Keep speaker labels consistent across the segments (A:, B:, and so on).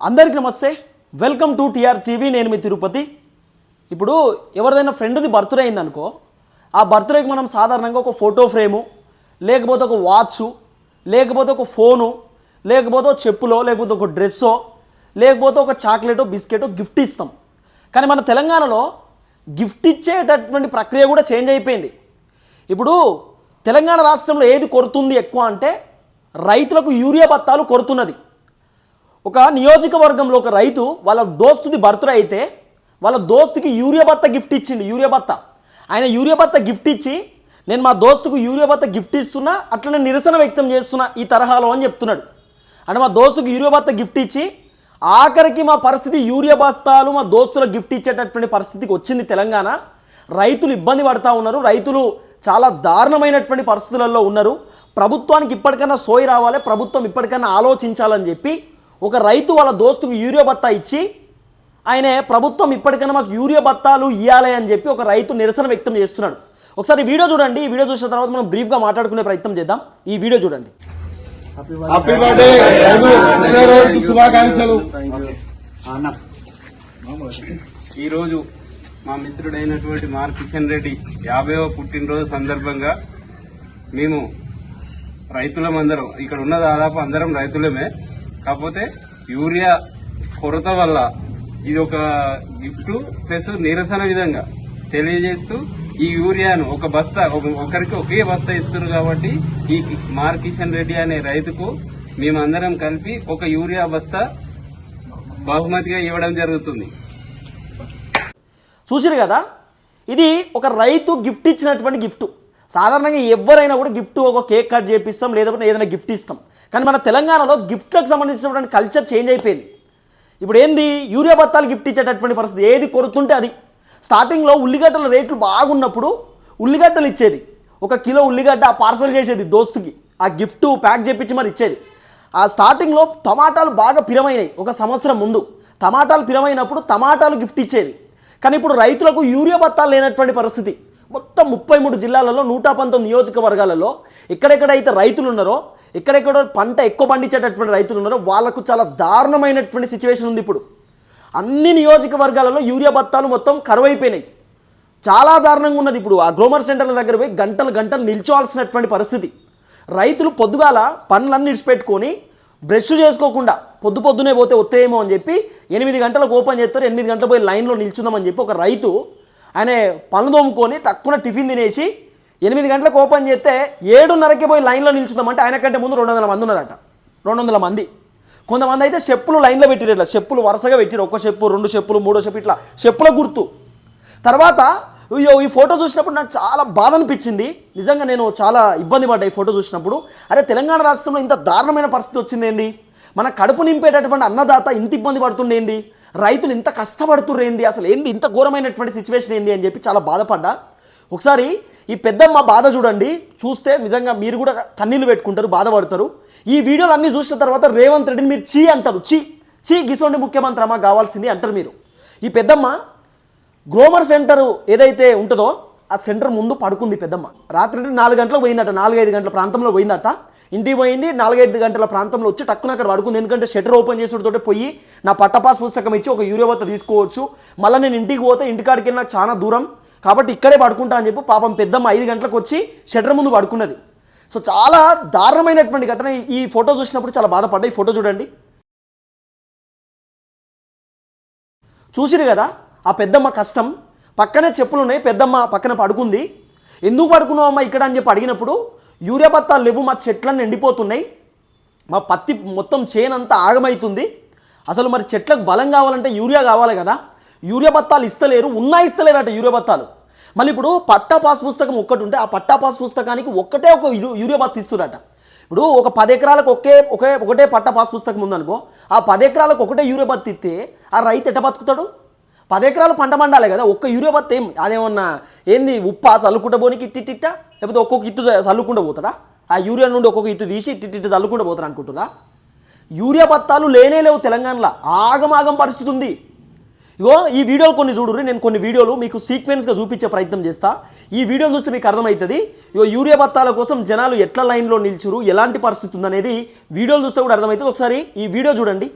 A: అందరికీ నమస్తే. Welcome to TR TV నేను మీ తిరుపతి. ఇప్పుడు ఎవరిదైనా ఫ్రెండ్ది బర్త్డే అయిందనుకో ఆ బర్త్డేకి మనం సాధారణంగా ఒక ఫోటో ఫ్రేము లేకపోతే ఒక వాచ్ లేకపోతే ఒక ఫోను లేకపోతే ఒక చెప్పులో లేకపోతే ఒక డ్రెస్సో లేకపోతే ఒక చాక్లెటో బిస్కెటో గిఫ్ట్ ఇస్తాం. కానీ మన తెలంగాణలో గిఫ్ట్ ఇచ్చేటటువంటి ప్రక్రియ కూడా చేంజ్ అయిపోయింది. ఇప్పుడు తెలంగాణ రాష్ట్రంలో ఏది కొరుతుంది ఎక్కువ అంటే రైతులకు యూరియా బత్తాలు కొరుతున్నది. ఒక నియోజకవర్గంలో ఒక రైతు వాళ్ళ దోస్తుది బర్త్డే అయితే వాళ్ళ దోస్తుకి యూరియా బత్త గిఫ్ట్ ఇచ్చిండు యూరియా బత్త. ఆయన యూరియా బత్త గిఫ్ట్ ఇచ్చి నేను మా దోస్తుకు యూరియా బత్త గిఫ్ట్ ఇస్తున్నా అట్లనే నిరసన వ్యక్తం చేస్తున్నా ఈ తరహాలో అని చెప్తున్నాడు. అంటే మా దోస్తుకు యూరియా బత్త గిఫ్ట్ ఇచ్చి ఆఖరికి మా పరిస్థితి యూరియా బస్తాలు మా దోస్తులకు గిఫ్ట్ ఇచ్చేటటువంటి పరిస్థితికి వచ్చింది తెలంగాణ. రైతులు ఇబ్బంది పడతా ఉన్నారు. రైతులు చాలా దారుణమైనటువంటి పరిస్థితులలో ఉన్నారు. ప్రభుత్వానికి ఇప్పటికైనా సోయి రావాలి ప్రభుత్వం ఇప్పటికైనా ఆలోచించాలని చెప్పి ఒక రైతు వాళ్ళ దోస్తుకు యూరియా బత్తా ఇచ్చి ఆయన ప్రభుత్వం ఇప్పటికైనా మాకు యూరియా బత్తాలు ఇవ్వాలి అని చెప్పి ఒక రైతు నిరసన వ్యక్తం చేస్తున్నాడు. ఒకసారి ఈ వీడియో చూడండి. ఈ వీడియో చూసిన తర్వాత మనం బ్రీఫ్గా మాట్లాడుకునే ప్రయత్నం చేద్దాం. ఈ వీడియో చూడండి.
B: హ్యాపీ బర్త్డే రఘు పుట్టినరోజు శుభాకాంక్షలు.
C: ఈరోజు మా మిత్రుడైనటువంటి మార్ కిషన్ రెడ్డి యాభైవ పుట్టినరోజు సందర్భంగా మేము రైతులమందరం ఇక్కడ ఉన్న దాదాపు అందరం రైతులమే. కాకపోతే యూరియా కొరత వల్ల ఇది ఒక గిఫ్ట్ ప్లస్ నిరసన విధంగా తెలియజేస్తూ ఈ యూరియాను ఒక బస్తా ఒక- ఒకరికి ఒకే బస్తా ఇస్తున్నారు కాబట్టి ఈ మార్ కిషన్ రెడ్డి అనే రైతుకు మేమందరం కలిపి ఒక యూరియా బస్తా బహుమతిగా ఇవ్వడం జరుగుతుంది.
A: చూసిరు కదా? ఇది ఒక రైతు గిఫ్ట్ ఇచ్చినటువంటి గిఫ్ట్. సాధారణంగా ఎవరైనా కూడా గిఫ్ట్ ఒక కేక్ కట్ చేపిస్తాం లేదంటే ఏదైనా గిఫ్ట్ ఇస్తాం. కానీ మన తెలంగాణలో గిఫ్ట్లకు సంబంధించినటువంటి కల్చర్ చేంజ్ అయిపోయింది. ఇప్పుడు ఏంది? యూరియా బత్తాలు గిఫ్ట్ ఇచ్చేటటువంటి పరిస్థితి. ఏది కొరుతుంటే అది. స్టార్టింగ్లో ఉల్లిగడ్డల రేట్లు బాగున్నప్పుడు ఉల్లిగడ్డలు ఇచ్చేది. ఒక కిలో ఉల్లిగడ్డ పార్సల్ చేసేది దోస్తుకి. ఆ గిఫ్ట్ ప్యాక్ చేపించి మరి ఇచ్చేది. ఆ స్టార్టింగ్లో టమాటాలు బాగా పిరమైనాయి ఒక సంవత్సరం ముందు. టమాటాలు పిరమైనప్పుడు టమాటాలు గిఫ్ట్ ఇచ్చేది. కానీ ఇప్పుడు రైతులకు యూరియా బత్తాలు లేనటువంటి పరిస్థితి. మొత్తం ముప్పై మూడు జిల్లాలలో నూట పంతొమ్మిది నియోజకవర్గాలలో ఎక్కడెక్కడైతే రైతులు ఉన్నారో ఎక్కడెక్కడ పంట ఎక్కువ పండించేటటువంటి రైతులు ఉన్నారో వాళ్ళకు చాలా దారుణమైనటువంటి సిచ్యువేషన్ ఉంది ఇప్పుడు. అన్ని నియోజకవర్గాలలో యూరియా బత్తాలు మొత్తం కరువైపోయినాయి. చాలా దారుణంగా ఉన్నది ఇప్పుడు. ఆ గ్లోమర్ సెంటర్ల దగ్గర పోయి గంటలు గంటలు నిల్చోవాల్సినటువంటి పరిస్థితి. రైతులు పొద్దుగాల పనులన్నీ ఇడిచిపెట్టుకొని బ్రష్ చేసుకోకుండా పొద్దు పొద్దునే పోతే వస్తేమో అని చెప్పి ఎనిమిది గంటలకు ఓపెన్ చేస్తారు ఎనిమిది గంటల పోయి లైన్లో నిల్చుందామని చెప్పి ఒక రైతు ఆయన పనులు తోముకొని టక్కున టిఫిన్ తినేసి ఎనిమిది గంటలకు ఓపెన్ చేస్తే ఏడున్నరకి పోయి లైన్లో నిల్చుందామంటే ఆయన కంటే ముందు రెండు వందల మంది ఉన్నారట. రెండు వందల మంది. కొంతమంది అయితే చెప్పులు లైన్లో పెట్టిరు ఇట్లా. చెప్పులు వరుసగా పెట్టిరు ఒక చెప్పు రెండు చెప్పులు మూడో చెప్పు ఇట్లా. చెప్పుల గుర్తు. తర్వాత ఈ ఫోటో చూసినప్పుడు నాకు చాలా బాధ అనిపించింది. నిజంగా నేను చాలా ఇబ్బంది పడ్డా ఈ ఫోటో చూసినప్పుడు. అరే తెలంగాణ రాష్ట్రంలో ఇంత దారుణమైన పరిస్థితి వచ్చింది ఏంది మన కడుపు నింపేటటువంటి అన్నదాత ఇంత ఇబ్బంది పడుతుండేంది? రైతులు ఇంత కష్టపడుతుర్రేంది అసలు ఏంది? ఇంత ఘోరమైనటువంటి సిచ్యువేషన్ ఏంది? అని చెప్పి చాలా బాధపడ్డా. ఒకసారి ఈ పెద్దమ్మ బాధ చూడండి. చూస్తే నిజంగా మీరు కూడా కన్నీళ్ళు పెట్టుకుంటారు బాధపడతారు. ఈ వీడియోలు అన్నీ చూసిన తర్వాత రేవంత్ రెడ్డిని మీరు చీ అంటారు. చీ చీ గిసోండి ముఖ్యమంత్రి అమ్మ కావాల్సింది అంటారు మీరు. ఈ పెద్దమ్మ గ్రోమర్ సెంటర్ ఏదైతే ఉంటుందో ఆ సెంటర్ ముందు పడుకుంది పెద్దమ్మ. రాత్రి నాలుగు గంటలకు పోయిందట నాలుగైదు గంటల ప్రాంతంలో పోయిందట. ఇంటికి పోయింది నాలుగైదు గంటల ప్రాంతంలో వచ్చి టక్కున అక్కడ పడుకుంది. ఎందుకంటే షట్టర్ ఓపెన్ చేసుడుతోటే పోయి నా పట్టపాస్ పుస్తకం ఇచ్చి ఒక యూరియా బత్త తీసుకోవచ్చు. మళ్ళీ నేను ఇంటికి పోతే ఇంటికాడికి నాకు చాలా దూరం. కాబట్టి ఇక్కడే పడుకుంటా అని చెప్పి పాపం పెద్దమ్మ ఐదు గంటలకు వచ్చి షట్టర్ ముందు పడుకున్నది. సో చాలా దారుణమైనటువంటి ఘటన. ఈ- ఈ ఫోటో చూసినప్పుడు చాలా బాధపడ్డా. ఈ ఫోటో చూడండి. చూసిరు కదా ఆ పెద్దమ్మ కష్టం. పక్కనే చెప్పులు ఉన్నాయి పెద్దమ్మ పక్కన పడుకుంది. ఎందుకు పడుకున్నావు అమ్మ ఇక్కడ? అని చెప్పి అడిగినప్పుడు యూరియా బత్తాలు లేవు మా చెట్లన్నీ ఎండిపోతున్నాయి మా పత్తి మొత్తం చేనంతా ఆగమవుతుంది అసలు మరి చెట్లకు బలం కావాలంటే యూరియా కావాలి కదా. యూరియా బత్తాలు ఇస్తలేరు ఉన్నా ఇస్తలేరు అట యూరియా బత్తాలు మళ్ళీ ఇప్పుడు పట్టా పాస్ పుస్తకం ఒక్కటి ఉంటే ఆ పట్టా పాస్ పుస్తకానికి ఒక్కటే ఒక యూరియా బత్త ఇస్తురట ఇప్పుడు ఒక పది ఎకరాలకు ఒకే ఒకే ఒకటే పట్టా పాస్ పుస్తకం ఉందనుకో ఆ పది ఎకరాలకు ఒకటే యూరియా బత్త ఇస్తే ఆ రైతు ఎట బతుకుతాడు? పది ఎకరాలు పంట పండాలి కదా ఒక్క యూరియా పత్తి ఏం? అదేమన్నా ఏంది ఉప్ప చల్లుకుంటా పోనీకి ఇట్టిట్ట? లేకపోతే ఒక్కొక్క ఇత్తు చల్లుకుంటూ పోతాడా? ఆ యూరియా నుండి ఒక్కొక్క ఇత్తు తీసి ఇట్టిట్టు చల్లుకుంటూ పోతారు అనుకుంటురా యూరియా బత్తాలు లేనే లేవు తెలంగాణలో. ఆగమాగం పరిస్థితి ఉంది. ఇగో ఈ వీడియోలు కొన్ని చూడుర్రి నేను కొన్ని వీడియోలు మీకు సీక్వెన్స్గా చూపించే ప్రయత్నం చేస్తా. ఈ వీడియోలు చూస్తే మీకు అర్థమవుతుంది ఇగో యూరియా బత్తాల కోసం జనాలు ఎట్లా లైన్లో నిల్చురు ఎలాంటి పరిస్థితి ఉందనేది వీడియోలు చూస్తే కూడా అర్థమవుతుంది ఒకసారి ఈ వీడియో చూడండి.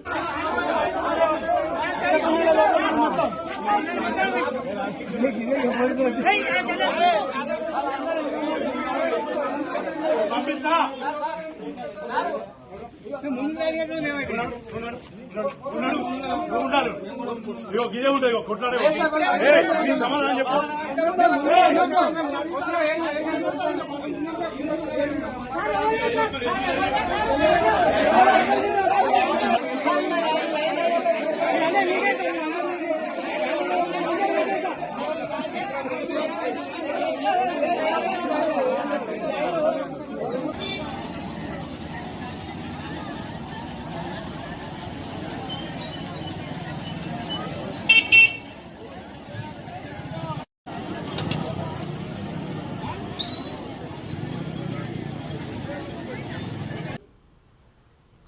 D: ఇగో గిదే ఉంటాయి ఇగో కొట్లాడే సమాధానం చెప్పు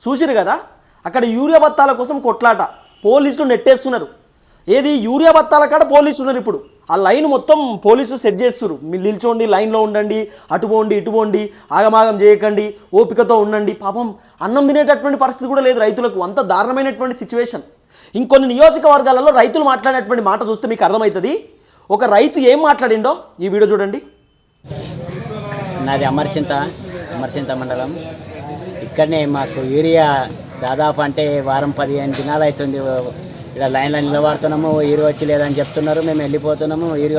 A: చూసిరు కదా? అక్కడ యూరియా బత్తాల కోసం కొట్లాట. పోలీసులు నెట్టేస్తున్నారు. ఏది? యూరియా బత్తాల కాడ పోలీసులు ఉన్నారు ఇప్పుడు. ఆ లైన్ మొత్తం పోలీసులు సెట్ చేస్తారు మీరు నిల్చోండి లైన్లో ఉండండి అటు పోండి ఇటు పోండి ఆగమాగం చేయకండి ఓపికతో ఉండండి. పాపం అన్నం తినేటటువంటి పరిస్థితి కూడా లేదు రైతులకు. అంత దారుణమైనటువంటి సిచ్యువేషన్ ఇంకొన్ని నియోజకవర్గాలలో రైతులు మాట్లాడేటువంటి మాట చూస్తే మీకు అర్థమవుతుంది. ఒక రైతు ఏం మాట్లాడిండో ఈ వీడియో చూడండి.
E: నాది అమర్చింత అమర్చింత మండలం. ఇక్కడనే మాకు యూరియా దాదాపు అంటే వారం పదిహేను దినాలు అవుతుంది ఇక్కడ లైన్లో నిలబడుతున్నాము ఈరు వచ్చి లేదని చెప్తున్నారు మేము వెళ్ళిపోతున్నాము ఈరు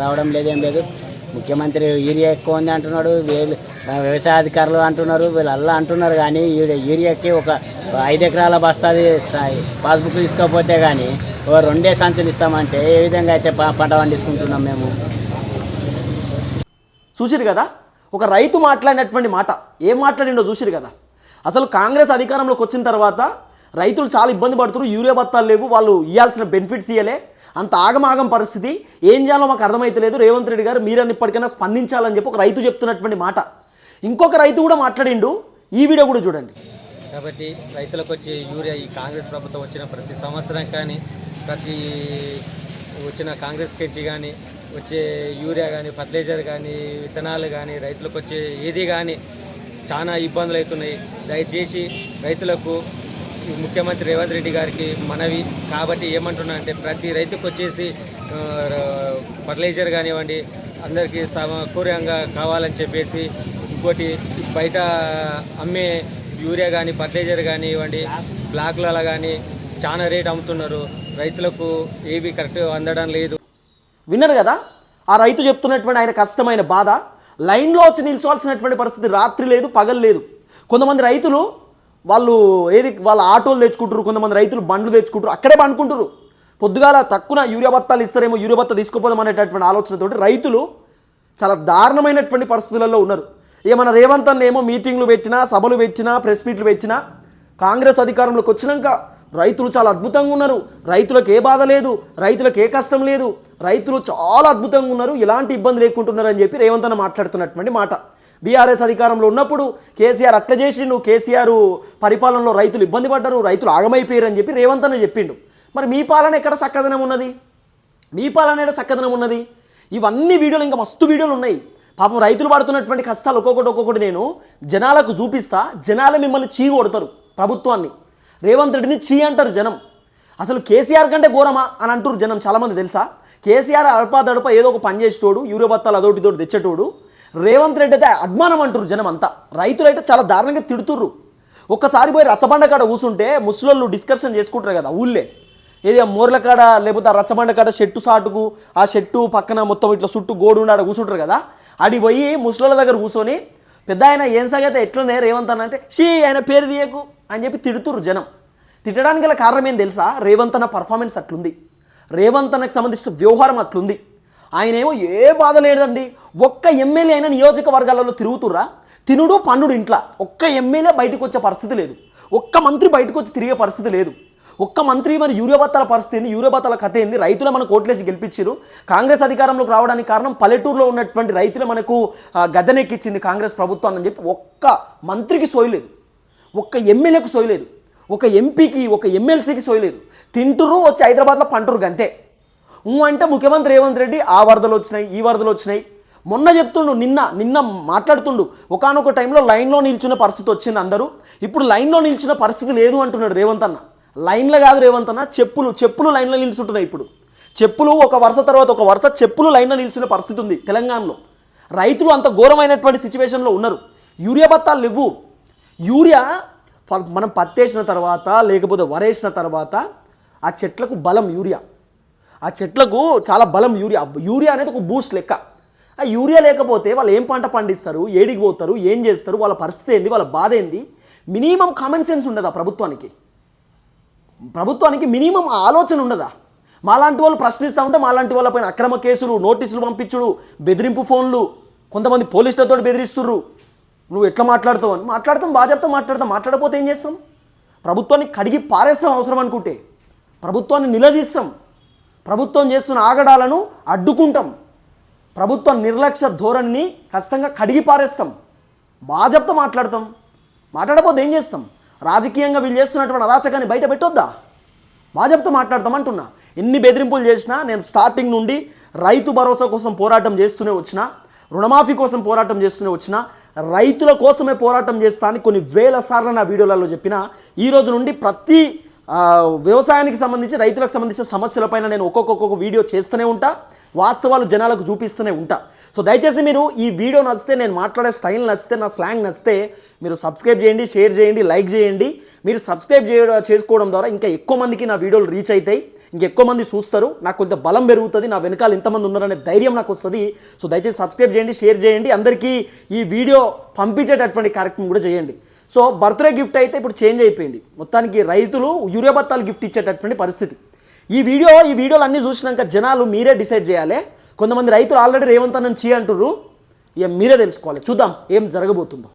E: రావడం లేదేం లేదు. ముఖ్యమంత్రి యూరియా ఎక్కువ ఉంది అంటున్నాడు వీళ్ళు వ్యవసాయ అధికారులు అంటున్నారు వీళ్ళు అల్లా అంటున్నారు కానీ యూరియా యూరియాకి ఒక ఐదు ఎకరాల బస్తాది పాస్బుక్ తీసుకోకపోతే కానీ ఓ రెండే సంచులు ఇస్తామంటే ఏ విధంగా అయితే పంట పండించుకుంటున్నాం మేము?
A: చూసిరు కదా? ఒక రైతు మాట్లాడినటువంటి మాట ఏం మాట్లాడిండో చూసిరు కదా? అసలు కాంగ్రెస్ అధికారంలోకి వచ్చిన తర్వాత రైతులు చాలా ఇబ్బంది పడుతున్నారు యూరియా బత్తాలు లేవు వాళ్ళు ఇవ్వాల్సిన బెనిఫిట్స్ ఇవ్వలే అంత ఆగమాగం పరిస్థితి. ఏం చేయాలో మాకు అర్థమైతలేదు రేవంత్ రెడ్డి గారు మీరని ఇప్పటికైనా స్పందించాలని చెప్పి ఒక రైతు చెప్తున్నటువంటి మాట. ఇంకొక రైతు కూడా మాట్లాడిండు. ఈ వీడియో కూడా చూడండి.
F: కాబట్టి రైతులకు వచ్చే యూరియా ఈ కాంగ్రెస్ ప్రభుత్వం వచ్చిన ప్రతి సంవత్సరం కానీ ప్రతి వచ్చిన కాంగ్రెస్ కెచ్చి కానీ వచ్చే యూరియా కానీ ఫర్టిలైజర్ కానీ విత్తనాలు కానీ రైతులకు వచ్చే ఏది కానీ చాలా ఇబ్బందులు అవుతున్నాయి. దయచేసి రైతులకు ముఖ్యమంత్రి రేవంత్ రెడ్డి గారికి మనవి. కాబట్టి ఏమంటున్నా అంటే ప్రతి రైతుకు వచ్చేసి ఫర్టిలైజర్ కానివ్వండి అందరికీ సమకూర్యంగా కావాలని చెప్పేసి ఇంకోటి బయట అమ్మే యూరియా కానీ ఫర్టిలైజర్ కానివ్వండి బ్లాక్లలో కానీ చాలా రేట్ అమ్ముతున్నారు. రైతులకు ఏవి కరెక్ట్ అందడం లేదు.
A: విన్నారు కదా? ఆ రైతు చెప్తున్నటువంటి ఆయన కష్టమైన బాధ. లైన్లో వచ్చి నిల్చోవాల్సినటువంటి పరిస్థితి రాత్రి లేదు పగలు లేదు. కొంతమంది రైతులు వాళ్ళు ఏది వాళ్ళ ఆటోలు తెచ్చుకుంటారు కొంతమంది రైతులు బండ్లు తెచ్చుకుంటారు అక్కడే పండుకుంటారు పొద్దుగాల తక్కువ యూరియా బత్తాలు ఇస్తారేమో యూరియా బత్త తీసుకుపోదాం అనేటటువంటి ఆలోచనతోటి రైతులు చాలా దారుణమైనటువంటి పరిస్థితులలో ఉన్నారు. ఏమన్నా రేవంత్ అన్న ఏమో మీటింగ్లు పెట్టినా సభలు పెట్టినా ప్రెస్ మీట్లు పెట్టినా కాంగ్రెస్ అధికారంలోకి వచ్చినాక రైతులు చాలా అద్భుతంగా ఉన్నారు. రైతులకు ఏ బాధ లేదు రైతులకు ఏ కష్టం లేదు రైతులు చాలా అద్భుతంగా ఉన్నారు ఎలాంటి ఇబ్బంది లేకుంటున్నారు అని చెప్పి రేవంత్ అన్న మాట్లాడుతున్నటువంటి మాట. బీఆర్ఎస్ అధికారంలో ఉన్నప్పుడు కేసీఆర్ అట్లా చేసిండు. కేసీఆర్ పరిపాలనలో రైతులు ఇబ్బంది పడ్డారు. రైతులు ఆగమైపోయారు అని చెప్పి రేవంత్ అని చెప్పిండు. మరి మీ పాలన ఎక్కడ చక్కదనం ఉన్నది? మీ పాలన ఎక్కడ చక్కదనం ఉన్నది? ఇవన్నీ వీడియోలు ఇంకా మస్తు వీడియోలు ఉన్నాయి. పాపం రైతులు పడుతున్నటువంటి కష్టాలు ఒక్కొక్కటి ఒక్కొక్కటి నేను జనాలకు చూపిస్తా. జనాలు మిమ్మల్ని చీ కొడతారు ప్రభుత్వాన్ని. రేవంత్ రెడ్డిని చీ అంటారు జనం. అసలు కేసీఆర్ కంటే ఘోరమా అని అంటారు జనం చాలామంది తెలుసా? కేసీఆర్ అల్పాదడప ఏదో ఒక పని చేసేటోడు యూరియా బత్తాలు అదోటి తెచ్చేటోడు రేవంత్ రెడ్డి అయితే అద్మానం అంటారు జనం అంతా రైతులు అయితే చాలా దారుణంగా తిడుతుర్రు. ఒక్కసారి పోయి రచ్చబండ కాడ కూసుంటే ముసలోళ్ళు డిస్కషన్ చేసుకుంటారు కదా ఊళ్ళే. ఏది ఆ మూర్ల కాడ లేకపోతే ఆ రచ్చబండ కాడ షెట్టు సాటుకు ఆ షెట్టు పక్కన మొత్తం ఇట్లా చుట్టూ గోడు ఉండి ఆడ కూర్చుంటారు కదా. అడి పోయి ముసలోళ్ళ దగ్గర కూర్చొని పెద్ద ఆయన ఏం సంగతి ఎట్లుందే రేవంత్ అన్న అంటే షీ ఆయన పేరు తీయకు అని చెప్పి తిడుతుర్రు జనం. తిట్టడానికి గల కారణం ఏం తెలుసా? రేవంత్ అన్న పర్ఫార్మెన్స్ అట్లుంది. రేవంత్ అన్నకు సంబంధించిన వ్యవహారం అట్లుంది. ఆయన ఏమో ఏ బాధ లేదండి. ఒక్క ఎమ్మెల్యే అయినా నియోజకవర్గాలలో తిరుగుతుర్రా? తినుడు పన్నుడు ఇంట్లో. ఒక్క ఎమ్మెల్యే బయటకు వచ్చే పరిస్థితి లేదు. ఒక్క మంత్రి బయటకు వచ్చి తిరిగే పరిస్థితి లేదు. ఒక్క మంత్రి మరి యూరియా బత్తాల పరిస్థితి ఏంది? యూరియా బత్తాల కథ ఏంది? రైతులే మనకు ఓట్లేసి గెలిపించారు కాంగ్రెస్ అధికారంలోకి రావడానికి కారణం పల్లెటూరులో ఉన్నటువంటి రైతులే మనకు ఆ, గద్దెనెక్కిచ్చింది కాంగ్రెస్ ప్రభుత్వాన్ని అని చెప్పి ఒక్క మంత్రికి సోయలేదు ఒక్క ఎమ్మెల్యేకు సోయలేదు ఒక ఎంపీకి ఒక ఎమ్మెల్సీకి సోయలేదు తింటురు వచ్చి హైదరాబాద్లో పంటురు గంతే. అంటే ముఖ్యమంత్రి రేవంత్ రెడ్డి ఆ వరదలు వచ్చినాయి ఈ వరదలు వచ్చినాయి. మొన్న చెప్తుండు నిన్న నిన్న మాట్లాడుతుండు. ఒకానొక టైంలో లైన్లో నిల్చున్న పరిస్థితి వచ్చింది అందరూ. ఇప్పుడు లైన్లో నిల్చున్న పరిస్థితి లేదు అంటున్నాడు రేవంత్ అన్న. లైన్లో కాదు రేవంత్ అన్న చెప్పులు చెప్పులు లైన్లో నిల్చుంటున్నాయి ఇప్పుడు. చెప్పులు ఒక వరుస తర్వాత ఒక వరుస చెప్పులు లైన్లో నిలిచిన పరిస్థితి ఉంది తెలంగాణలో. రైతులు అంత ఘోరమైనటువంటి సిచ్యువేషన్లో ఉన్నారు. యూరియా బత్తాలు లేవు. యూరియా మనం పత్తేసిన తర్వాత లేకపోతే వరేసిన తర్వాత ఆ చెట్లకు బలం యూరియా. ఆ చెట్లకు చాలా బలం యూరియా. యూరియా అనేది ఒక బూస్ట్ లెక్క. ఆ యూరియా లేకపోతే వాళ్ళు ఏం పంట పండిస్తారు? ఏడికి పోతారు? ఏం చేస్తారు? వాళ్ళ పరిస్థితి ఏంది? వాళ్ళ బాధ ఏంది? మినిమం కామన్ సెన్స్ ఉండదా ప్రభుత్వానికి? ప్రభుత్వానికి మినిమం ఆలోచన ఉండదా? మాలాంటి వాళ్ళు ప్రశ్నిస్తూ ఉంటే మాలాంటి వాళ్ళపైన అక్రమ కేసులు నోటీసులు పంపించుడు బెదిరింపు ఫోన్లు కొంతమంది పోలీసులతో బెదిరిస్తుర్రు. నువ్వు ఎట్లా మాట్లాడుతావు అని. మాట్లాడతాం బాధ్యతతో మాట్లాడతాం మాట్లాడకపోతే ఏం చేస్తాం? ప్రభుత్వాన్ని కడిగి పారేస్తాం అవసరం అనుకుంటే. ప్రభుత్వాన్ని నిలదీస్తాం. ప్రభుత్వం చేస్తున్న ఆగడాలను అడ్డుకుంటాం. ప్రభుత్వ నిర్లక్ష్య ధోరణిని ఖచ్చితంగా కడిగి పారేస్తాం. బాధ్యతతో మాట్లాడతాం. మాట్లాడకపోతే ఏం చేస్తాం? రాజకీయంగా వీళ్ళు చేస్తున్నటువంటి అరాచకాన్ని బయట పెట్టొద్దా? బాజప్తో మాట్లాడతాం అంటున్నా. ఎన్ని బెదిరింపులు చేసినా నేను స్టార్టింగ్ నుండి రైతు భరోసా కోసం పోరాటం చేస్తూనే వచ్చిన రుణమాఫీ కోసం పోరాటం చేస్తూనే వచ్చిన రైతుల కోసమే పోరాటం చేస్తా అని కొన్ని వేల సార్లు నా వీడియోలలో చెప్పిన ఈ రోజు నుండి ప్రతి వ్యవసాయానికి సంబంధించి రైతులకు సంబంధించిన సమస్యలపైన నేను ఒక్కొక్క ఒక్కొక్క వీడియో చేస్తూనే ఉంటా. వాస్తవాలు జనాలకు చూపిస్తూనే ఉంటా. సో దయచేసి మీరు ఈ వీడియో నచ్చితే నేను మాట్లాడే స్టైల్ నచ్చితే నా స్లాంగ్ నచ్చితే మీరు సబ్స్క్రైబ్ చేయండి షేర్ చేయండి లైక్ చేయండి. మీరు సబ్స్క్రైబ్ చేయడం చేసుకోవడం ద్వారా ఇంకా ఎక్కువ మందికి నా వీడియోలు రీచ్ అవుతాయి ఇంకెక్కువ మంది చూస్తారు. నాకు కొంత బలం పెరుగుతుంది. నా వెనకాల ఇంతమంది ఉన్నారనే ధైర్యం నాకు వస్తుంది. సో దయచేసి సబ్స్క్రైబ్ చేయండి షేర్ చేయండి. అందరికీ ఈ వీడియో పంపించేటటువంటి కార్యక్రమం కూడా చేయండి. సో బర్త్డే గిఫ్ట్ అయితే ఇప్పుడు చేంజ్ అయిపోయింది. మొత్తానికి రైతులు యూరియా బత్తాలు గిఫ్ట్ ఇచ్చేటటువంటి పరిస్థితి. ఈ వీడియో ఈ వీడియోలు అన్నీ చూసినాక జనాలు మీరే డిసైడ్ చేయాలి. కొంతమంది రైతులు ఆల్రెడీ రేవంత్ అన్న చీ అంటుర్రు. ఇక మీరే తెలుసుకోవాలి. చూద్దాం ఏం జరగబోతుందో.